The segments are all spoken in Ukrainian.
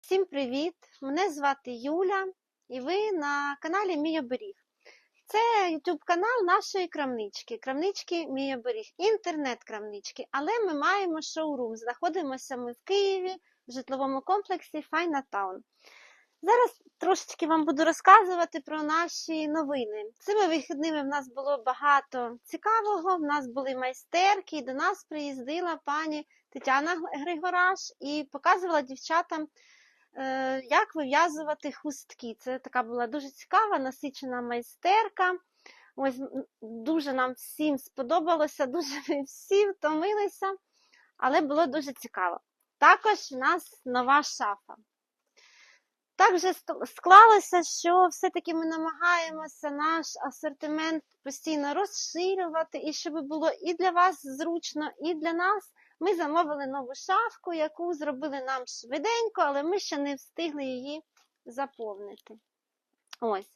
Всім привіт! Мене звати Юля, і ви на каналі Мій Оберіг. Це YouTube канал нашої крамнички, крамнички Мій Оберіг, інтернет-крамнички. Але ми маємо шоурум. Знаходимося ми в Києві в житловому комплексі Файна Таун. Зараз трошечки вам буду розказувати про наші новини. Цими вихідними в нас було багато цікавого. В нас були майстерки, і до нас приїздила пані Тетяна Григораш і показувала дівчатам як вив'язувати хустки. Це така була дуже цікава, насичена майстерка. Ось дуже нам всім сподобалося, дуже ми всі втомилися, але було дуже цікаво. Також в нас нова шафа. Так вже склалося, що все-таки ми намагаємося наш асортимент постійно розширювати, і щоб було і для вас зручно, і для нас. Ми замовили нову шафку, яку зробили нам швиденько, але ми ще не встигли її заповнити. Ось.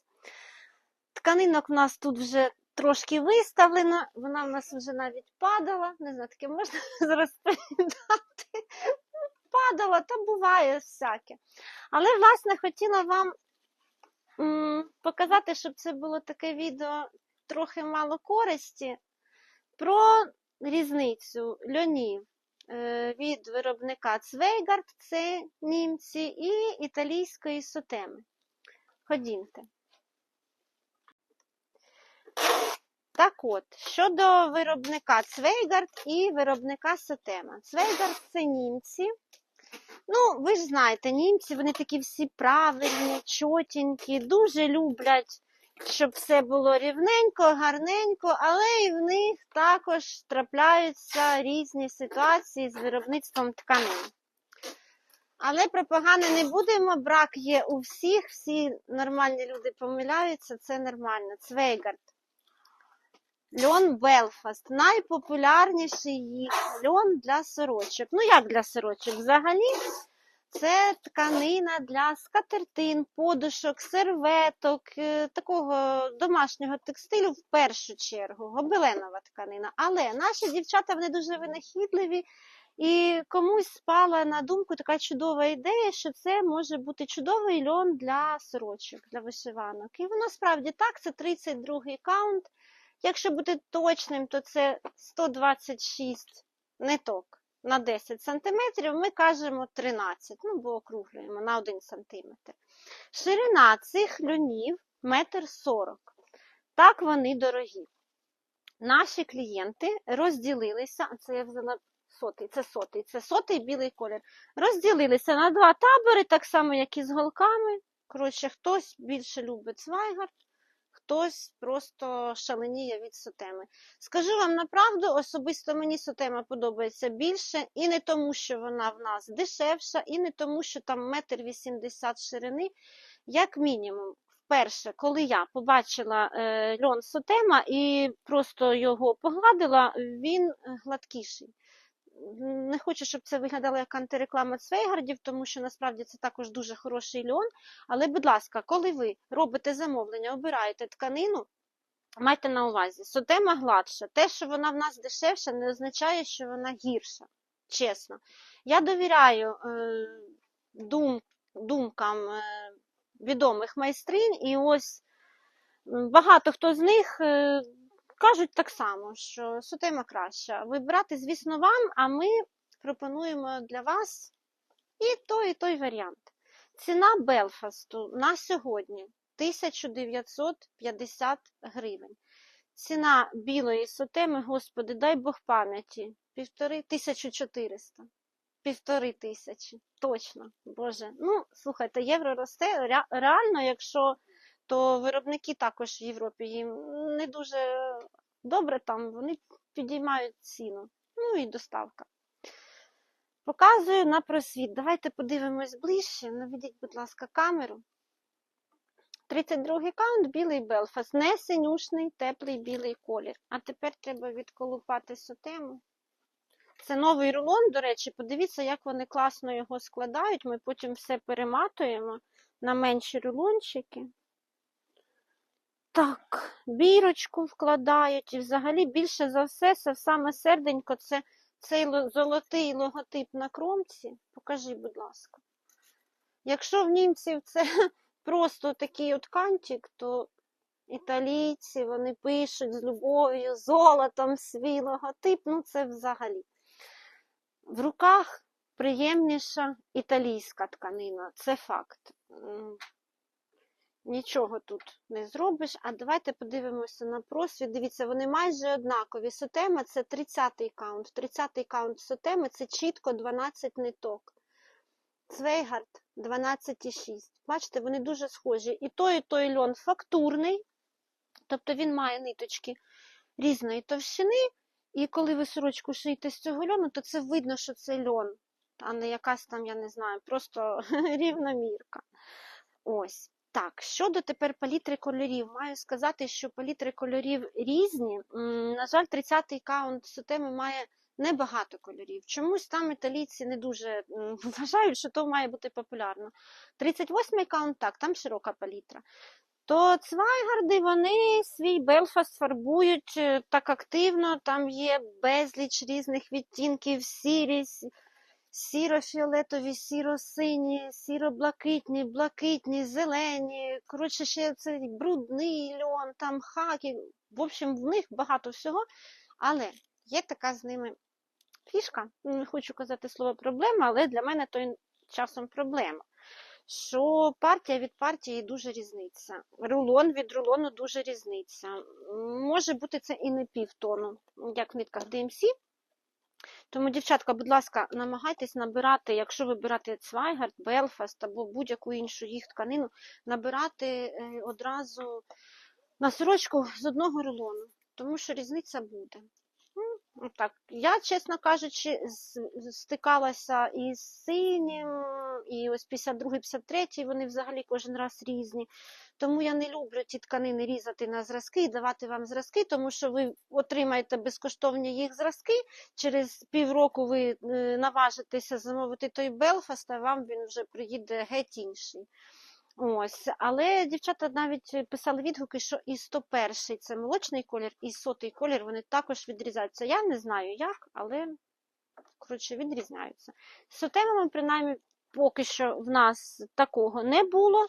Тканинок у нас тут вже трошки виставлено, вона в нас вже навіть падала. Не знаю, таке можна розповідати. Падала, то буває всяке. Але, власне, хотіла вам показати, щоб це було таке відео трохи мало користі, про різницю льонів від виробника Цвейгард, це німці, і італійської сотеми. Ходімте. Так от, щодо виробника Цвейгард і виробника Сотема. Цвейгард це німці. Ну, ви ж знаєте, німці, вони такі всі правильні, чотенькі, дуже люблять, щоб все було рівненько, гарненько, але і в них також трапляються різні ситуації з виробництвом тканин. Але про погане не будемо, брак є у всіх, всі нормальні люди помиляються, це нормально. Цвейгард. Льон Белфаст. Найпопулярніший їх льон для сорочок. Ну, як для сорочок? Взагалі, це тканина для скатертин, подушок, серветок, е, такого домашнього текстилю в першу чергу, гобеленова тканина. Але наші дівчата вони дуже винахідливі, і комусь спала на думку така чудова ідея, що це може бути чудовий льон для сорочок, для вишиванок. І воно справді так, це 32-й каунт. Якщо бути точним, то це 126 ниток на 10 сантиметрів, ми кажемо 13, ну, бо округлюємо на 1 сантиметр. Ширина цих льонів 1,40 м. Так вони дорогі. Наші клієнти розділилися, це я взяла сотий, це сотий, це сотий білий колір. Розділилися на два табори, так само, як і з голками. Коротше, хтось більше любить свайгард, хтось просто шаленіє від сотеми. Скажу вам направду, особисто мені сотема подобається більше, і не тому, що вона в нас дешевша, і не тому, що там метр вісімдесят ширини, як мінімум. Вперше, коли я побачила е, льон сотема і просто його погладила, він е, гладкіший. Не хочу, щоб це виглядало як антиреклама Цвейгардів, тому що насправді це також дуже хороший льон. Але, будь ласка, коли ви робите замовлення, обираєте тканину, майте на увазі, сотема гладша. Те, що вона в нас дешевша, не означає, що вона гірша. Чесно. Я довіряю е, дум, думкам е, відомих майстринь, і ось багато хто з них. Е, Кажуть так само, що сотема краща. Вибирати, звісно, вам, а ми пропонуємо для вас і той, і той варіант. Ціна Белфасту на сьогодні 1950 гривень. Ціна білої сотеми, господи, дай Бог пам'яті, півтори 1400. Півтори тисячі. Точно, Боже. Ну, слухайте, євро росте. Ре- Реально, якщо то виробники також в Європі їм не дуже добре там, вони підіймають ціну. Ну і доставка. Показую на просвіт. Давайте подивимось ближче. Наведіть, будь ласка, камеру. 32-й каунт, білий Белфаст. Не синюшний, теплий білий колір. А тепер треба відколупати сотему. Це новий рулон, до речі, подивіться, як вони класно його складають. Ми потім все перематуємо на менші рулончики. Так, бірочку вкладають, і взагалі більше за все, саме серденько, це цей золотий логотип на кромці. Покажи, будь ласка. Якщо в німців це просто такий от кантик, то італійці вони пишуть з любов'ю, золотом свій логотип, ну це взагалі. В руках приємніша італійська тканина, це факт. Нічого тут не зробиш. А давайте подивимося на просвіт. Дивіться, вони майже однакові. Сотема це 30-й каунт. 30-й каунт сотеми це чітко 12 ниток. Цвейгард 12,6. Бачите, вони дуже схожі. І той, і той льон фактурний, тобто він має ниточки різної товщини. І коли ви сорочку шиєте з цього льону, то це видно, що це льон, а не якась там, я не знаю, просто рівна мірка. Ось. Так, щодо тепер палітри кольорів, маю сказати, що палітри кольорів різні. На жаль, 30-й каунт сотеми має небагато кольорів. Чомусь там італійці не дуже вважають, що то має бути популярно. 38-й каунт, так, там широка палітра. То цвайгарди вони свій Белфаст фарбують е, так активно, там є безліч різних відтінків, сірі, с- сіро-фіолетові, сіро-сині, сіро-блакитні, блакитні, зелені. Коротше, ще цей брудний льон, там хаки. В общем, в них багато всього. Але є така з ними фішка. Не хочу казати слово проблема, але для мене то часом проблема. Що партія від партії дуже різниця. Рулон від рулону дуже різниця. Може бути це і не півтону, як в нитках DMC. Тому, дівчатка, будь ласка, намагайтесь набирати, якщо вибирати Цвайгард, Белфаст або будь-яку іншу їх тканину, набирати е, одразу на сорочку з одного рулону, тому що різниця буде. Отак. Я, чесно кажучи, з- з- стикалася із синім, і ось 52 53 вони взагалі кожен раз різні. Тому я не люблю ті тканини різати на зразки і давати вам зразки, тому що ви отримаєте безкоштовні їх зразки, через півроку ви е, наважитеся замовити той Белфаст, а вам він вже приїде геть інший. Ось, але дівчата навіть писали відгуки, що і 101 це молочний колір, і 100 колір вони також відрізаються. Я не знаю як, але коротше відрізняються. З сотемами, принаймні, поки що в нас такого не було.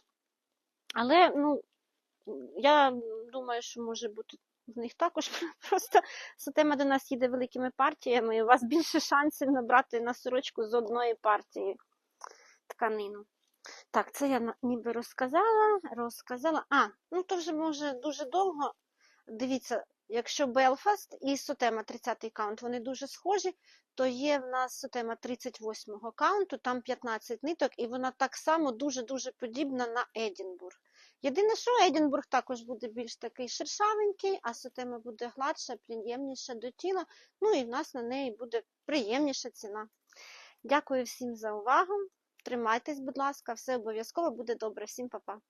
Але ну, я думаю, що може бути в них також. Просто сотема до нас їде великими партіями, і у вас більше шансів набрати на сорочку з одної партії тканину. Так, це я ніби розказала, розказала. А, ну то вже може дуже довго. Дивіться, якщо Белфаст і Сотема 30-й каунт, вони дуже схожі, то є в нас Сотема 38-го каунту, там 15 ниток, і вона так само дуже-дуже подібна на Едінбург. Єдине, що Едінбург також буде більш такий шершавенький, а Сотема буде гладша, приємніша до тіла, ну і в нас на неї буде приємніша ціна. Дякую всім за увагу. Тримайтесь, будь ласка, все обов'язково буде добре. Всім па-па.